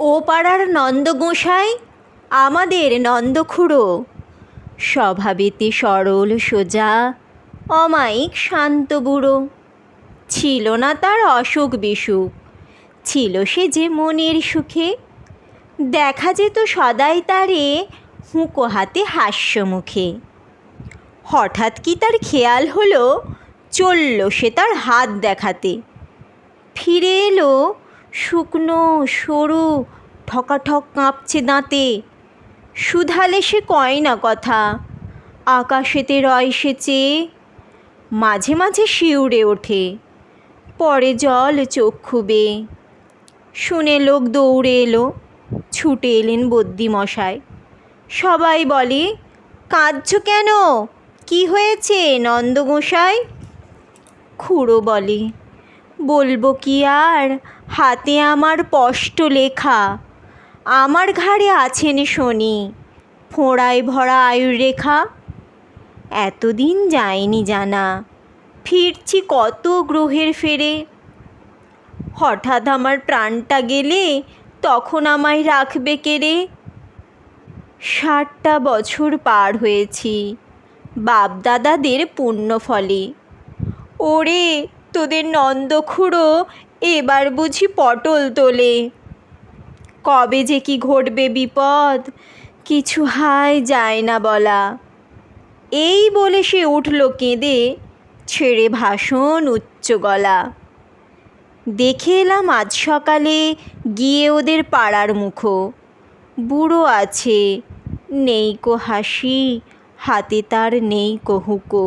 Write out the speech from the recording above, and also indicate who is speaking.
Speaker 1: ও পাড়ার নন্দগোসাই, আমাদের নন্দখুড়ো। স্বভাবেতে সরল, সোজা, অমায়িক, শান্ত বুড়ো। ছিল না তার অসুখ বিসুখ, ছিল সে যে মনের সুখে। দেখা যেত সদাই তারে হুঁকো হাতে হাস্য মুখে হঠাৎ কি তার খেয়াল হলো, চলল সে তার হাত দেখাতে। ফিরে এলো শুকনো, সরু, ঠকাঠক কাঁপছে দাঁতে। সুধালে সে কয় না কথা। আকাশেতে রয় সে চেয়ে, মাঝে মাঝে শিউরে ওঠে। পরে জল চক্ষু বেয়ে। শুনে লোক দৌড়ে এলো, ছুটে এলেন বদ্যি মশাই সবাই বলে, কাঁদছ কেন? কি হয়েছে নন্দগোসাই খুড়ো বলে বলব কি আর? হাতে আমার স্পষ্ট লেখা। আমার ঘাড়ে আছেন শনি। ফোঁড়ায় ভরা আয়ুর রেখা এতদিন যায়নি জানা। ফিরছি কত গ্রহের ফেরে। হঠাৎ আমার প্রাণটা গেলে তখন আমায় রাখবে কেড়ে ষাটটা বছর পার হয়েছি। বাপদাদাদের পুণ্য ফলে ওরে তোদের নন্দখুড়ো, এবার বুঝি পটল তোলে। কবে যে কি ঘটবে বিপদ, কিছু হায় যায় না বলা। এই বলে সে উঠল কেঁদে, ছেড়ে ভাষণ উচ্চ গলা। দেখে এলাম আজ সকালে গিয়ে ওদের পাড়ার মুখো। বুড়ো আছে, নেই কো হাসি, হাতে তার নেই কো হুঁকো।